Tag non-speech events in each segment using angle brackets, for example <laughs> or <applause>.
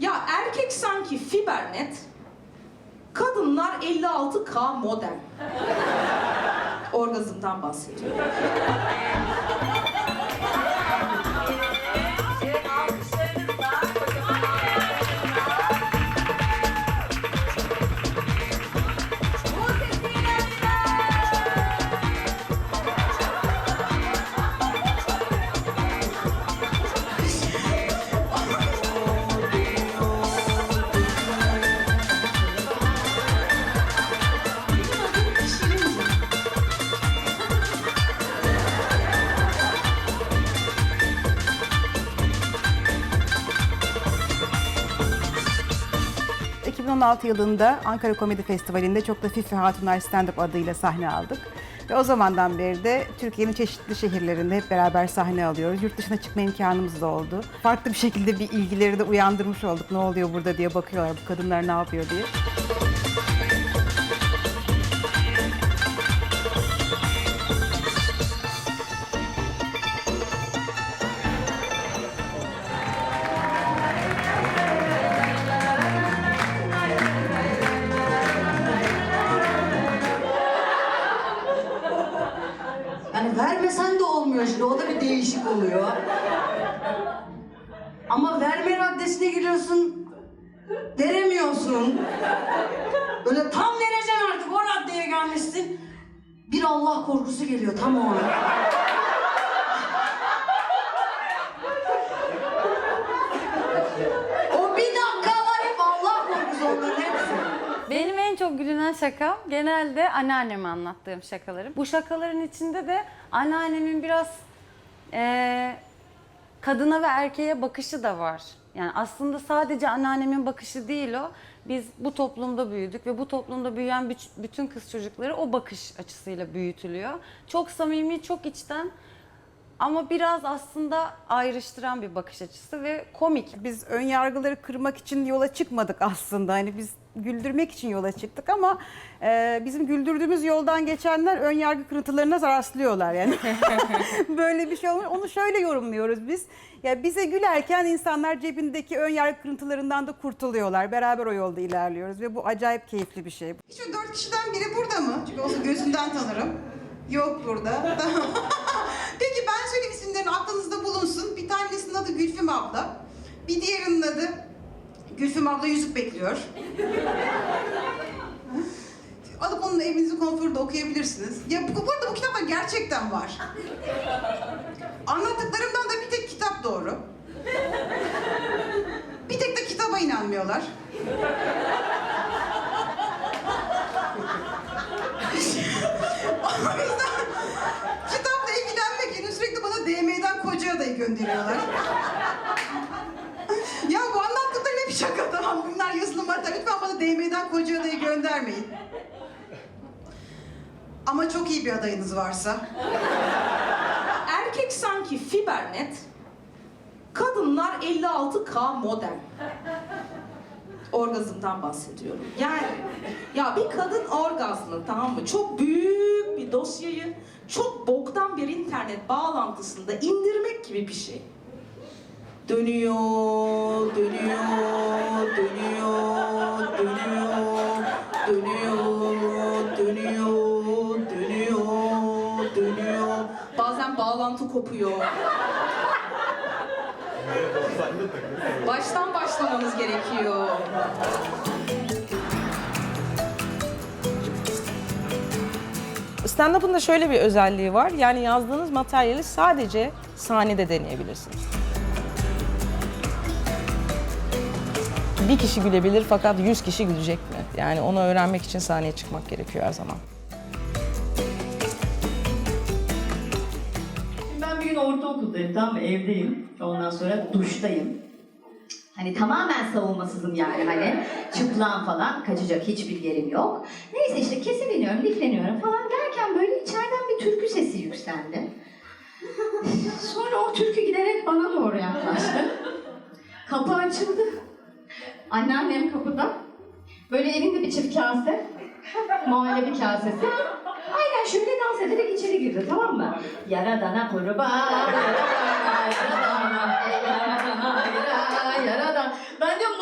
Ya erkek sanki fibernet, kadınlar 56K modem. Orgazmdan bahsediyorum. 2016 yılında Ankara Komedi Festivali'nde Çok da Fifi Hatunlar Stand Up adıyla sahne aldık. Ve o zamandan beri de Türkiye'nin çeşitli şehirlerinde hep beraber sahne alıyoruz. Yurt dışına çıkma imkanımız da oldu. Farklı bir şekilde bir ilgileri de uyandırmış olduk. Ne oluyor burada diye bakıyorlar, bu kadınlar ne yapıyor diye. Veremiyorsun. Böyle tam vereceksin artık. O raddeye gelmişsin. Bir Allah korkusu geliyor tam o an. O bir dakika var hep Allah korkusu onların hepsi. Benim en çok gülünen şakam genelde anneanneme anlattığım şakalarım. Bu şakaların içinde de anneannemin biraz eee, kadına ve erkeğe bakışı da var. Yani aslında sadece anneannemin bakışı değil o. Biz bu toplumda büyüdük ve bu toplumda büyüyen bütün kız çocukları o bakış açısıyla büyütülüyor. Çok samimi, çok içten ama biraz aslında ayrıştıran bir bakış açısı ve komik. Biz ön yargıları kırmak için yola çıkmadık aslında. Hani biz güldürmek için yola çıktık ama e, bizim güldürdüğümüz yoldan geçenler ön yargı kırıntılarına rastlıyorlar yani. <laughs> <laughs> Böyle bir şey olmuş. Onu şöyle yorumluyoruz biz. Ya bize gülerken insanlar cebindeki ön yargı kırıntılarından da kurtuluyorlar. Beraber o yolda ilerliyoruz ve bu acayip keyifli bir şey. Şu dört kişiden biri burada mı? Çünkü olsa gözünden tanırım. Yok burada. <laughs> Peki ben söyleyeyim isimlerini aklınızda bulunsun. Bir tanesinin adı Gülfüm abla. Bir diğerinin adı Gülfüm abla yüzük bekliyor. Alıp onun evinizin konforunda okuyabilirsiniz. Ya bu, bu bu kitaplar gerçekten var. Anlattıklarımdan da bir tek kitap doğru. Bir tek de kitaba inanmıyorlar. O yüzden kitapla ilgilenmek için sürekli bana DM'den koca adayı gönderiyorlar. ya bu anlattıklarım hep şaka tamam. Madde. Lütfen bana DM'den koca adayı göndermeyin. Ama çok iyi bir adayınız varsa. Erkek sanki fibernet, kadınlar 56K modem. Orgazmdan bahsediyorum. Yani ya bir kadın orgazmı tamam mı? Çok büyük bir dosyayı çok boktan bir internet bağlantısında indirmek gibi bir şey. Dönüyor, dönüyor, dönüyor, dönüyor, dönüyor, dönüyor, dönüyor, dönüyor. Bazen bağlantı kopuyor. Baştan başlamanız gerekiyor. Stand-up'ın da şöyle bir özelliği var. Yani yazdığınız materyali sadece sahnede deneyebilirsiniz. Bir kişi gülebilir fakat 100 kişi gülecek mi? Yani onu öğrenmek için sahneye çıkmak gerekiyor her zaman. Ben bir gün ortaokuldayım mı? Evdeyim. Ondan sonra duştayım. Hani tamamen savunmasızım yani hani çıplan falan kaçacak hiçbir yerim yok. Neyse işte kesileniyorum, lifleniyorum falan derken böyle içeriden bir türkü sesi yükseldi. <laughs> Sonra o türkü giderek bana doğru yaklaştı. Kapı açıldı. Anneannem kapıda. Böyle elinde bir çift kase. Muhallebi kasesi. Aynen şöyle dans ederek içeri girdi tamam mı? Yaradana kurban, yaradana, yaradana, yaradana, yaradana. Ben diyorum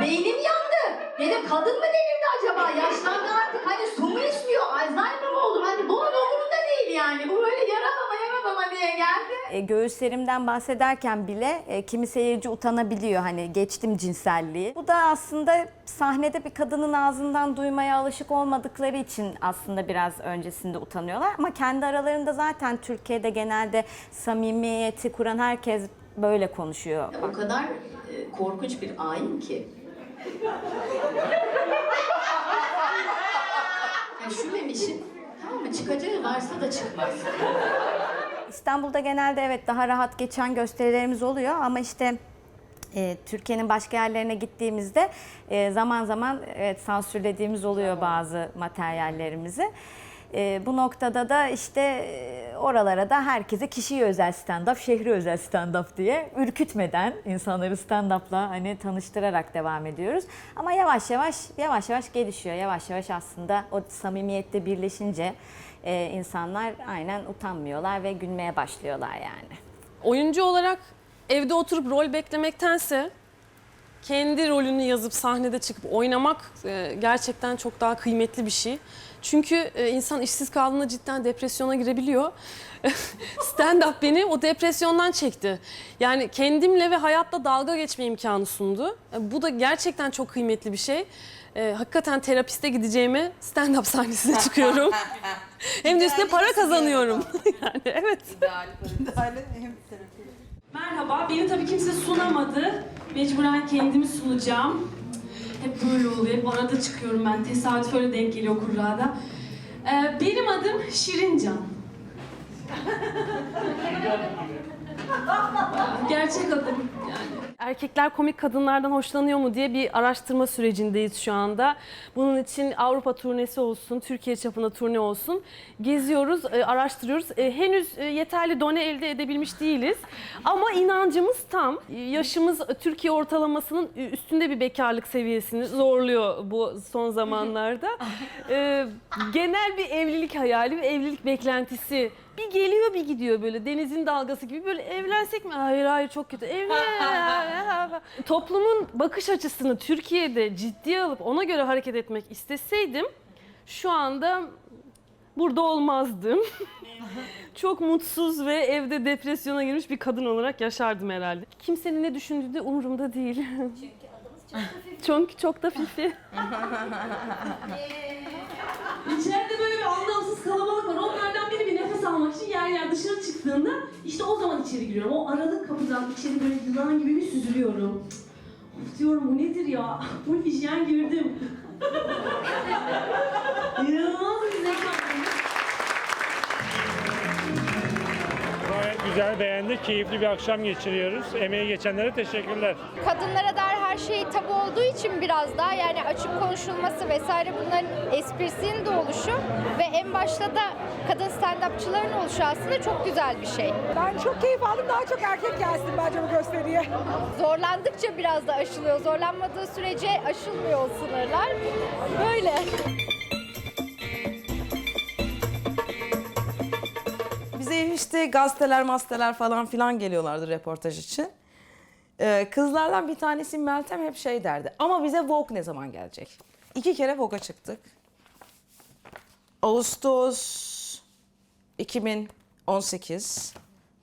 ne beynim yandı. Dedim kadın mı delirdi acaba? Yaşlandı artık. Hani su mu içmiyor? Alzheimer mı oldu? Hani bunun umurunda değil yani. Bu böyle yaradama yaradama diye geldi. E, göğüslerimden bahsederken bile e, kimi seyirci utanabiliyor hani geçtim cinselliği. Bu da aslında sahnede bir kadının ağzından duymaya alışık olmadıkları için aslında biraz öncesinde utanıyorlar. Ama kendi aralarında zaten Türkiye'de genelde samimiyeti kuran herkes böyle konuşuyor. O kadar e, korkunç bir ayin ki. ya şu memişin tamam mı çıkacağı varsa da çıkmaz. İstanbul'da genelde evet daha rahat geçen gösterilerimiz oluyor ama işte e, Türkiye'nin başka yerlerine gittiğimizde e, zaman zaman evet sansürlediğimiz oluyor bazı materyallerimizi. E, bu noktada da işte e, oralara da herkese kişiye özel stand-up, şehri özel stand-up diye ürkütmeden insanları stand-up'la hani tanıştırarak devam ediyoruz. Ama yavaş yavaş yavaş yavaş gelişiyor. Yavaş yavaş aslında o samimiyette birleşince e, insanlar aynen utanmıyorlar ve gülmeye başlıyorlar yani. oyuncu olarak evde oturup rol beklemektense kendi rolünü yazıp sahnede çıkıp oynamak e, gerçekten çok daha kıymetli bir şey. Çünkü e, insan işsiz kaldığında cidden depresyona girebiliyor. <laughs> Stand-up beni o depresyondan çekti. Yani kendimle ve hayatla dalga geçme imkanı sundu. E, Bu da gerçekten çok kıymetli bir şey. E, hakikaten terapiste gideceğime stand-up sahnesine <laughs> çıkıyorum. Hem de üstüne para kazanıyorum. <laughs> yani evet. Merhaba, beni tabii kimse sunamadı. Mecburen kendimi sunacağım. Hep böyle oluyor, hep arada çıkıyorum ben. Tesadüf öyle denk geliyor kurrada. Ee, benim adım Şirincan. <laughs> Gerçek adım yani. Erkekler komik kadınlardan hoşlanıyor mu diye bir araştırma sürecindeyiz şu anda. Bunun için Avrupa turnesi olsun, Türkiye çapında turne olsun. Geziyoruz, e, araştırıyoruz. E, Henüz e, yeterli done elde edebilmiş değiliz. Ama inancımız tam. Yaşımız Türkiye ortalamasının üstünde bir bekarlık seviyesini zorluyor bu son zamanlarda. <laughs> Genel bir evlilik hayali ve evlilik beklentisi bir geliyor bir gidiyor böyle denizin dalgası gibi böyle evlensek mi? Hayır hayır çok kötü. Evlen. <laughs> Toplumun bakış açısını Türkiye'de ciddiye alıp ona göre hareket etmek isteseydim şu anda burada olmazdım. <laughs> çok mutsuz ve evde depresyona girmiş bir kadın olarak yaşardım herhalde. Kimsenin ne düşündüğü de umurumda değil. Çünkü çok da fifi. <laughs> İçeride böyle bir anlamsız kalabalık var. Onlardan biri bir nefes almak için yer yer dışarı çıktığında işte o zaman içeri giriyorum. O aralık kapıdan içeri böyle yılan gibi bir süzülüyorum. Of diyorum bu nedir ya? <laughs> Bu hijyen girdim. <laughs> İnanılmaz bir zevk güzel, beğendik. Keyifli bir akşam geçiriyoruz. Emeği geçenlere teşekkürler. kadınlara dair her şey tabu olduğu için biraz daha yani açık konuşulması vesaire bunların esprisinin de oluşu ve en başta da kadın stand-upçıların oluşu aslında çok güzel bir şey. Ben çok keyif aldım. Daha çok erkek gelsin bence bu gösteriye. Zorlandıkça biraz da aşılıyor. Zorlanmadığı sürece aşılmıyor o sınırlar. Böyle. İşte gazeteler, masteler falan filan geliyorlardı reportaj için. Ee, kızlardan bir tanesi Meltem hep şey derdi. Ama bize Vogue ne zaman gelecek? İki kere Vogue'a çıktık. Ağustos 2018.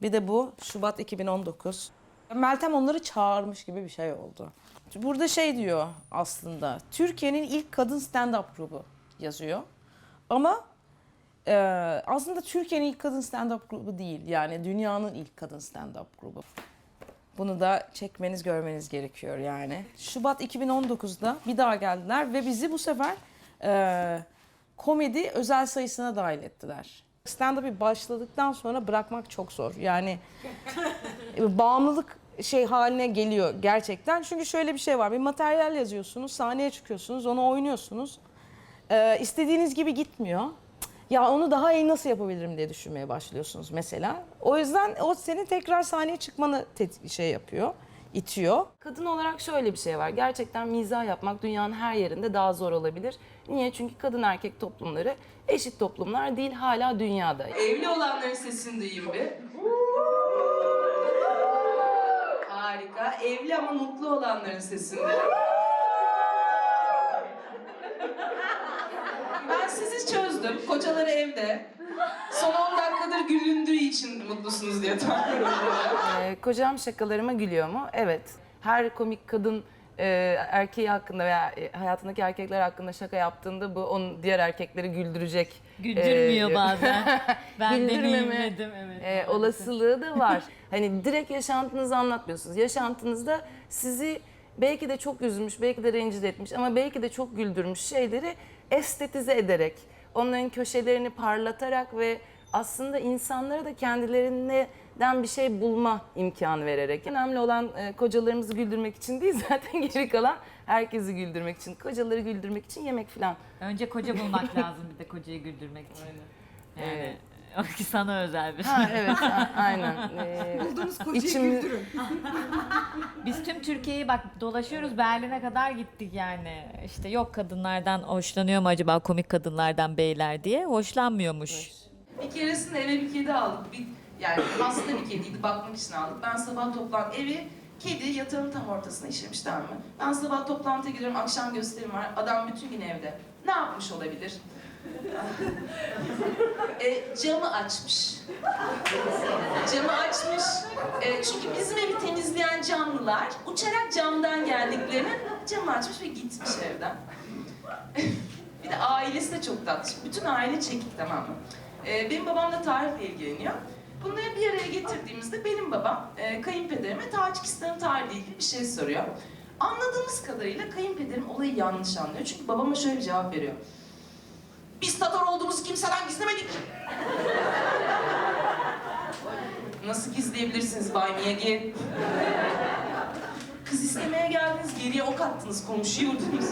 Bir de bu Şubat 2019. Meltem onları çağırmış gibi bir şey oldu. Burada şey diyor aslında. Türkiye'nin ilk kadın stand-up grubu yazıyor. Ama ee, aslında Türkiye'nin ilk kadın stand-up grubu değil. Yani dünyanın ilk kadın stand-up grubu. Bunu da çekmeniz, görmeniz gerekiyor yani. Şubat 2019'da bir daha geldiler ve bizi bu sefer e, komedi özel sayısına dahil ettiler. Stand-up'ı başladıktan sonra bırakmak çok zor. Yani <laughs> bağımlılık şey haline geliyor gerçekten. Çünkü şöyle bir şey var. Bir materyal yazıyorsunuz, sahneye çıkıyorsunuz, onu oynuyorsunuz. Ee, istediğiniz gibi gitmiyor ya onu daha iyi nasıl yapabilirim diye düşünmeye başlıyorsunuz mesela. O yüzden o senin tekrar sahneye çıkmanı şey yapıyor itiyor. Kadın olarak şöyle bir şey var. Gerçekten mizah yapmak dünyanın her yerinde daha zor olabilir. Niye? Çünkü kadın erkek toplumları eşit toplumlar değil hala dünyada. Evli olanların sesini duyayım bir. Harika. Evli ama mutlu olanların sesini. ben sizi çok çözdüm. Kocaları evde. Son 10 dakikadır gülündüğü için mutlusunuz diye tahmin ediyorum. <laughs> Ee, kocam şakalarıma gülüyor mu? Evet. Her komik kadın e, erkeği hakkında veya e, hayatındaki erkekler hakkında şaka yaptığında bu onun diğer erkekleri güldürecek. Güldürmüyor e, bazen. <laughs> Ben Güldürmeme, deneyimledim evet. e, olasılığı da var. hani direkt yaşantınızı anlatmıyorsunuz. Yaşantınızda sizi belki de çok üzmüş, belki de rencide etmiş ama belki de çok güldürmüş şeyleri estetize ederek, onların köşelerini parlatarak ve aslında insanlara da kendilerinden bir şey bulma imkanı vererek. Önemli olan e, kocalarımızı güldürmek için değil <laughs> zaten geri kalan herkesi güldürmek için. Kocaları güldürmek için yemek falan. Önce koca bulmak lazım bir de kocayı güldürmek için. Yani Evet. O <laughs> ki sana özel bir şey. Ha evet a- aynen. <laughs> Ee, Bulduğunuz kocayı içimi- güldürün. <laughs> Biz tüm Türkiye'yi bak dolaşıyoruz Berlin'e kadar gittik yani. İşte yok kadınlardan hoşlanıyor mu acaba komik kadınlardan beyler diye. Hoşlanmıyormuş. Bir keresinde eve bir kedi aldık. Bir, yani hasta bir kediydi, bakmak için aldık. Ben sabah toplan evi kedi yatağın tam ortasına işemiş tamam mı? Ben sabah toplantıya gidiyorum, akşam gösterim var. Adam bütün gün evde. Ne yapmış olabilir? E, camı açmış. Camı açmış. E, çünkü bizim evi temizleyen camlılar uçarak camdan geldiklerini camı açmış ve gitmiş evden. <laughs> Bir de ailesi de çok tatlı. Bütün aile çekik tamam mı? Ee, benim babam da tarihle ilgileniyor. Bunları bir araya getirdiğimizde benim babam e, kayınpederime Tacikistan'ın tarihiyle ilgili bir şey soruyor. Anladığımız kadarıyla kayınpederim olayı yanlış anlıyor. Çünkü babama şöyle bir cevap veriyor. Biz Tatar olduğumuzu kimseden gizlemedik. Nasıl gizleyebilirsiniz Bay Miyagi? Kız istemeye geldiniz, geriye ok attınız, komşuyu vurdunuz.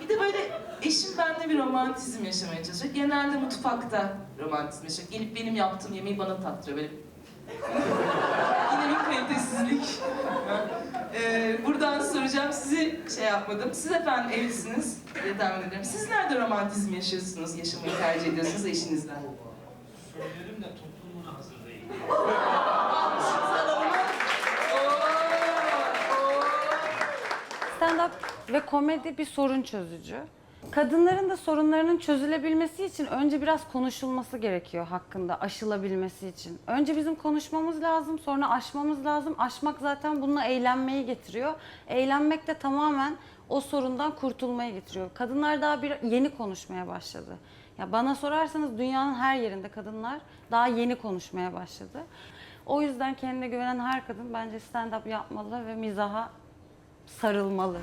Bir de böyle eşim benimle bir romantizm yaşamaya çalışıyor. Genelde mutfakta romantizm yaşıyor. Gelip benim yaptığım yemeği bana tattırıyor böyle. <laughs> Yine bir kalitesizlik. <laughs> Ee, buradan soracağım sizi şey yapmadım. Siz efendim evlisiniz diye tahmin ederim. Siz nerede romantizm yaşıyorsunuz, yaşamayı tercih ediyorsunuz eşinizden? Söyledim de toplumuna hazır değil. Stand-up ve komedi bir sorun çözücü. Kadınların da sorunlarının çözülebilmesi için önce biraz konuşulması gerekiyor hakkında, aşılabilmesi için. Önce bizim konuşmamız lazım, sonra aşmamız lazım. Aşmak zaten bununla eğlenmeyi getiriyor. Eğlenmek de tamamen o sorundan kurtulmayı getiriyor. Kadınlar daha bir yeni konuşmaya başladı. Ya bana sorarsanız dünyanın her yerinde kadınlar daha yeni konuşmaya başladı. O yüzden kendine güvenen her kadın bence stand-up yapmalı ve mizaha sarılmalı.